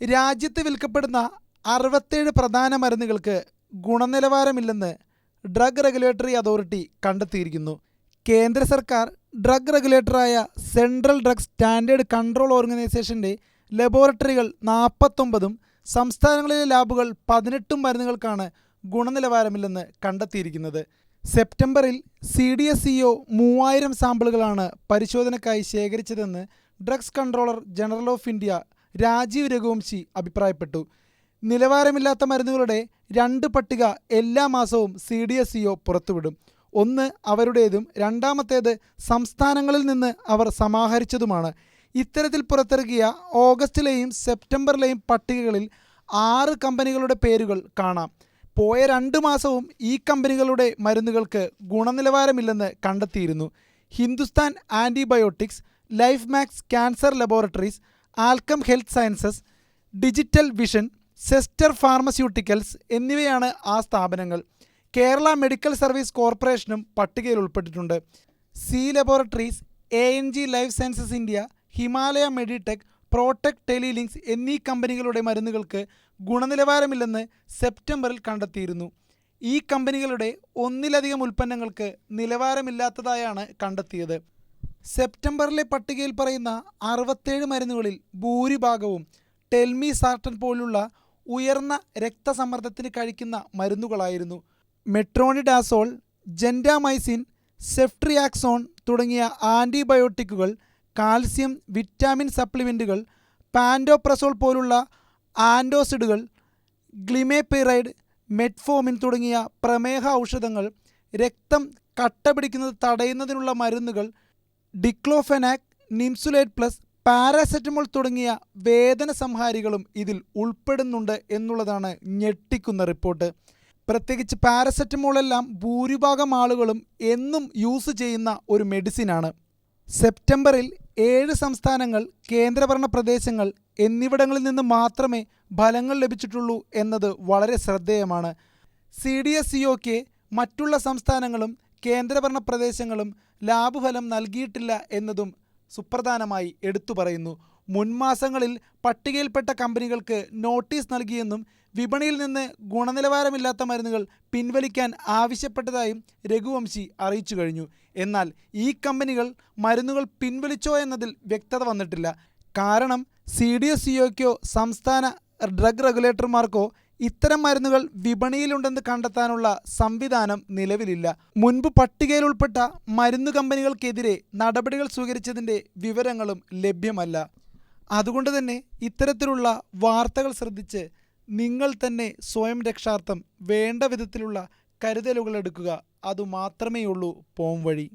രാജ്യത്ത് വിൽക്കപ്പെടുന്ന അറുപത്തേഴ് പ്രധാന മരുന്നുകൾക്ക് ഗുണനിലവാരമില്ലെന്ന് ഡ്രഗ് റെഗുലേറ്ററി അതോറിറ്റി കണ്ടെത്തിയിരിക്കുന്നു. കേന്ദ്ര സർക്കാർ ഡ്രഗ് റെഗുലേറ്ററായ സെൻട്രൽ ഡ്രഗ് സ്റ്റാൻഡേർഡ് കൺട്രോൾ ഓർഗനൈസേഷന്റെ ലബോറട്ടറികൾ നാൽപ്പത്തൊമ്പതും സംസ്ഥാനങ്ങളിലെ ലാബുകൾ പതിനെട്ടും മരുന്നുകൾക്കാണ് ഗുണനിലവാരമില്ലെന്ന് കണ്ടെത്തിയിരിക്കുന്നത്. സെപ്റ്റംബറിൽ സി ഡി എസ് സിഒ മൂവായിരം സാമ്പിളുകളാണ് പരിശോധനയ്ക്കായി ശേഖരിച്ചതെന്ന് drugs controller general of India Rajeev Raghuvanshi അഭിപ്രായപ്പെട്ടു. നിലവാരമില്ലാത്ത മരുന്നുകളുടെ രണ്ട് പട്ടിക എല്ലാ മാസവും സി ഡി എസ് സിഒ പുറത്തുവിടും. ഒന്ന് അവരുടേതും രണ്ടാമത്തേത് സംസ്ഥാനങ്ങളിൽ നിന്ന് അവർ സമാഹരിച്ചതുമാണ്. ഇത്തരത്തിൽ പുറത്തിറക്കിയ ഓഗസ്റ്റിലെയും സെപ്റ്റംബറിലെയും പട്ടികകളിൽ ആറ് കമ്പനികളുടെ പേരുകൾ കാണാം. പോയ രണ്ട് മാസവും ഈ കമ്പനികളുടെ മരുന്നുകൾക്ക് ഗുണനിലവാരമില്ലെന്ന് കണ്ടെത്തിയിരുന്നു. Hindustan antibiotics life max cancer laboratories Alkem health sciences digital vision zestar pharmaceuticals എന്നിവയാണ് ആ സ്ഥാപനങ്ങൾ. കേരള മെഡിക്കൽ സർവീസ് കോർപ്പറേഷനും പട്ടികയിൽ ഉൾപ്പെട്ടിട്ടുണ്ട്. C laboratories A N G life sciences India Himalaya meditech protech telelinks എന്നീ കമ്പനികളുടെ മരുന്നുകൾക്ക് ഗുണനിലവാരമില്ലെന്ന് സെപ്റ്റംബറിൽ കണ്ടെത്തിയിരുന്നു. ഈ കമ്പനികളുടെ ഒന്നിലധികം ഉൽപ്പന്നങ്ങൾക്ക് നിലവാരമില്ലാത്തതായാണ് കണ്ടെത്തിയത്. സെപ്റ്റംബറിലെ പട്ടികയിൽ പറയുന്ന അറുപത്തേഴ് മരുന്നുകളിൽ ഭൂരിഭാഗവും ടെൽമി സാർട്ടൻ പോലുള്ള ഉയർന്ന രക്തസമ്മർദ്ദത്തിന് കഴിക്കുന്ന മരുന്നുകളായിരുന്നു. മെട്രോണിഡാസോൾ ജെൻഡാമൈസിൻ സെഫ്ട്രിയാക്സോൺ തുടങ്ങിയ ആന്റിബയോട്ടിക്കുകൾ കാൽസ്യം വിറ്റാമിൻ സപ്ലിമെന്റുകൾ പാൻഡോപ്രസോൾ പോലുള്ള ആൻഡോസിഡുകൾ ഗ്ലിമേപിറൈഡ് മെറ്റ്ഫോമിൻ തുടങ്ങിയ പ്രമേഹ ഔഷധങ്ങൾ രക്തം കട്ട പിടിക്കുന്നത് തടയുന്നതിനുള്ള മരുന്നുകൾ ഡിക്ലോഫെനാക് നിംസുലേറ്റ് പ്ലസ് പാരാസെറ്റമോൾ തുടങ്ങിയ വേദന സംഹാരികളും ഇതിൽ ഉൾപ്പെടുന്നുണ്ട് എന്നുള്ളതാണ് ഞെട്ടിക്കുന്ന റിപ്പോർട്ട്. പ്രത്യേകിച്ച് പാരസെറ്റമോളെല്ലാം ഭൂരിഭാഗം ആളുകളും എന്നും യൂസ് ചെയ്യുന്ന ഒരു മെഡിസിനാണ്. സെപ്റ്റംബറിൽ ഏഴ് സംസ്ഥാനങ്ങൾ കേന്ദ്രഭരണ പ്രദേശങ്ങൾ എന്നിവിടങ്ങളിൽ നിന്ന് മാത്രമേ ഫലങ്ങൾ ലഭിച്ചിട്ടുള്ളൂ എന്നത് വളരെ ശ്രദ്ധേയമാണ്. സി ഡി എസ് സിഒക്ക് മറ്റുള്ള സംസ്ഥാനങ്ങളും കേന്ദ്രഭരണ പ്രദേശങ്ങളും ലാഭഫലം നൽകിയിട്ടില്ല എന്നതും സുപ്രധാനമായി എടുത്തു പറയുന്നു. മുൻമാസങ്ങളിൽ പട്ടികയിൽപ്പെട്ട കമ്പനികൾക്ക് നോട്ടീസ് നൽകിയെന്നും വിപണിയിൽ നിന്ന് ഗുണനിലവാരമില്ലാത്ത മരുന്നുകൾ പിൻവലിക്കാൻ ആവശ്യപ്പെട്ടതായും രഘുവംശി അറിയിച്ചു കഴിഞ്ഞു. എന്നാൽ ഈ കമ്പനികൾ മരുന്നുകൾ പിൻവലിച്ചോ എന്നതിൽ വ്യക്തത വന്നിട്ടില്ല. കാരണം സി ഡി എസ് സംസ്ഥാന ഡ്രഗ് റെഗുലേറ്റർമാർക്കോ ഇത്തരം മരുന്നുകൾ വിപണിയിലുണ്ടെന്ന് കണ്ടെത്താനുള്ള സംവിധാനം നിലവിലില്ല. മുൻപ് പട്ടികയിൽ ഉൾപ്പെട്ട മരുന്ന് കമ്പനികൾക്കെതിരെ നടപടികൾ സ്വീകരിച്ചതിന്റെ വിവരങ്ങളും ലഭ്യമല്ല. അതുകൊണ്ട് തന്നെ ഇത്തരത്തിലുള്ള വാർത്തകൾ ശ്രദ്ധിച്ച് നിങ്ങൾ തന്നെ സ്വയം രക്ഷാർത്ഥം വേണ്ട വിധത്തിലുള്ള കരുതലുകൾ എടുക്കുക. അതുമാത്രമേയുള്ളൂ പോം വഴി